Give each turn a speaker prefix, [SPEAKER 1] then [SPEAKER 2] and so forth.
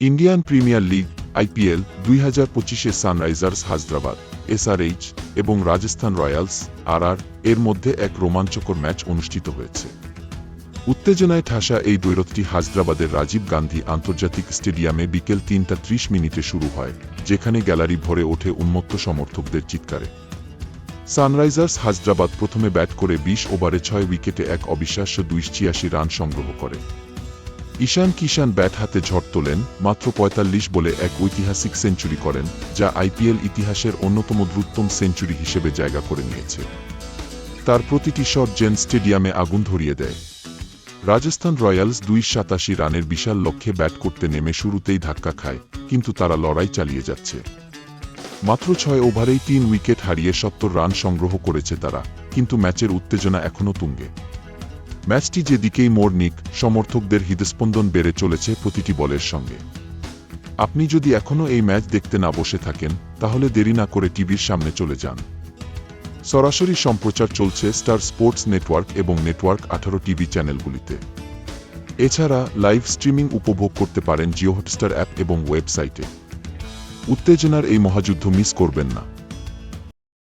[SPEAKER 1] Indian premier league, IPL, দুই হাজার পঁচিশে সানরাইজার্স হায়দ্রাবাদ, এসআরএইচ এবং রাজস্থান রয়্যালস, আরআর, এর মধ্যে এক রোমাঞ্চকর ম্যাচ অনুষ্ঠিত হয়েছে। উত্তেজনায় ঠাসা এই দৈরথটি হায়দ্রাবাদের রাজীব গান্ধী আন্তর্জাতিক স্টেডিয়ামে বিকেল তিনটা ত্রিশ মিনিটে শুরু হয়, যেখানে গ্যালারি ভরে ওঠে উন্মত্ত সমর্থকদের চিৎকারে। সানরাইজার্স হায়দ্রাবাদ প্রথমে ব্যাট করে বিশ ওভারে ছয় উইকেটে এক অবিশ্বাস্য দুই ছিয়াশি রান সংগ্রহ করে। ঈশান কিষান ব্যাট হাতে ঝড় তোলেন, মাত্র পঁয়তাল্লিশ বলে এক ঐতিহাসিক সেঞ্চুরি করেন, যা আইপিএল ইতিহাসের অন্যতম দ্রুততম সেঞ্চুরি হিসেবে জায়গা করে নিয়েছে। তার প্রতিটি শট জেন স্টেডিয়ামে আগুন ধরিয়ে দেয়। রাজস্থান রয়্যালস দুই সাতাশি রানের বিশাল লক্ষ্যে ব্যাট করতে নেমে শুরুতেই ধাক্কা খায়, কিন্তু তারা লড়াই চালিয়ে যাচ্ছে। মাত্র ছয় ওভারেই তিন উইকেট হারিয়ে সত্তর রান সংগ্রহ করেছে তারা, কিন্তু ম্যাচের উত্তেজনা এখনও তুঙ্গে। ম্যাচটি যেদিকেই মোড় নিক, সমর্থকদের হৃদস্পন্দন বেড়ে চলেছে প্রতিটি বলের সঙ্গে। আপনি যদি এখনও এই ম্যাচ দেখতে না বসে থাকেন, তাহলে দেরি না করে টিভির সামনে চলে যান। সরাসরি সম্প্রচার চলছে স্টার স্পোর্টস নেটওয়ার্ক এবং নেটওয়ার্ক আঠারো টিভি চ্যানেলগুলিতে। এছাড়া লাইভ স্ট্রিমিং উপভোগ করতে পারেন জিও হটস্টার অ্যাপ এবং ওয়েবসাইটে। উত্তেজনার এই মহাযুদ্ধ মিস করবেন না।